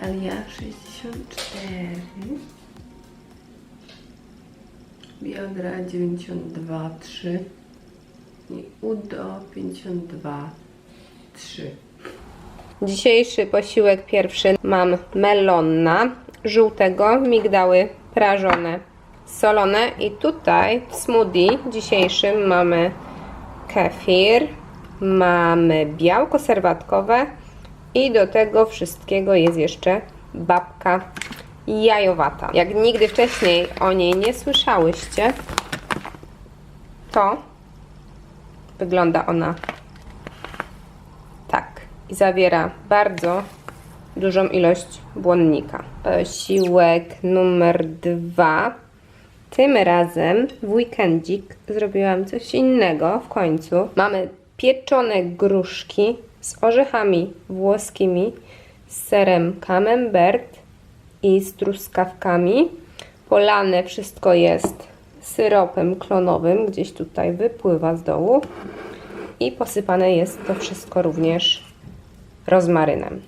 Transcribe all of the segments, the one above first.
talia 64, biodra 92,3 i udo 52,3. Dzisiejszy posiłek pierwszy mam melonna żółtego, migdały prażone, solone. I tutaj w smoothie dzisiejszym mamy kefir, mamy białko serwatkowe i do tego wszystkiego jest jeszcze babka jajowata. Jak nigdy wcześniej o niej nie słyszałyście, to wygląda ona tak. I zawiera bardzo dużą ilość błonnika. Posiłek numer dwa. Tym razem w weekendzik zrobiłam coś innego w końcu. Mamy pieczone gruszki z orzechami włoskimi, z serem camembert i z truskawkami. Polane wszystko jest syropem klonowym, gdzieś tutaj wypływa z dołu i posypane jest to wszystko również rozmarynem.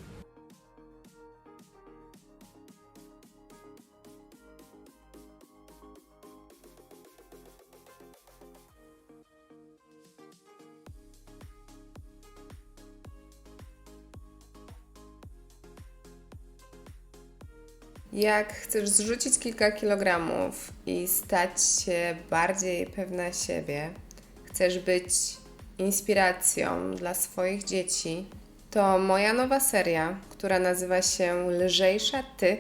Jak chcesz zrzucić kilka kilogramów i stać się bardziej pewna siebie, chcesz być inspiracją dla swoich dzieci, to moja nowa seria, która nazywa się Lżejsza Ty,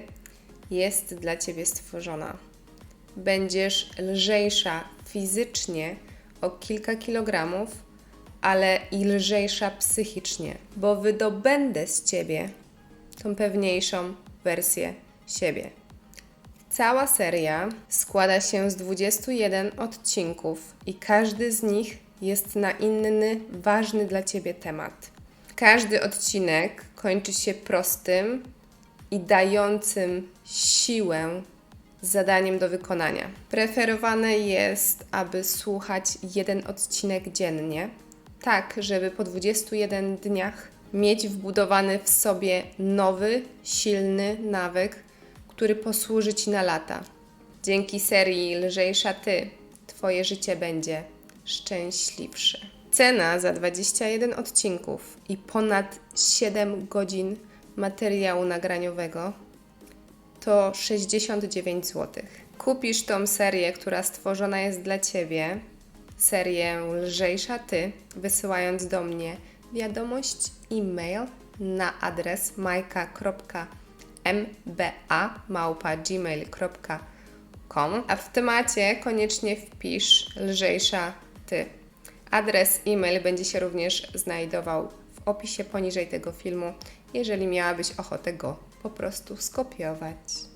jest dla Ciebie stworzona. Będziesz lżejsza fizycznie o kilka kilogramów, ale i lżejsza psychicznie, bo wydobędę z Ciebie tą pewniejszą wersję siebie. Cała seria składa się z 21 odcinków i każdy z nich jest na inny, ważny dla Ciebie temat. Każdy odcinek kończy się prostym i dającym siłę zadaniem do wykonania. Preferowane jest, aby słuchać jeden odcinek dziennie, tak żeby po 21 dniach mieć wbudowany w sobie nowy, silny nawyk, który posłuży Ci na lata. Dzięki serii Lżejsza Ty, Twoje życie będzie szczęśliwsze. Cena za 21 odcinków i ponad 7 godzin materiału nagraniowego to 69 zł. Kupisz tą serię, która stworzona jest dla Ciebie, serię Lżejsza Ty, wysyłając do mnie wiadomość e-mail na adres majka.mba.gmail.com a w temacie koniecznie wpisz Lżejsza Ty. Adres e-mail będzie się również znajdował w opisie poniżej tego filmu, jeżeli miałabyś ochotę go po prostu skopiować.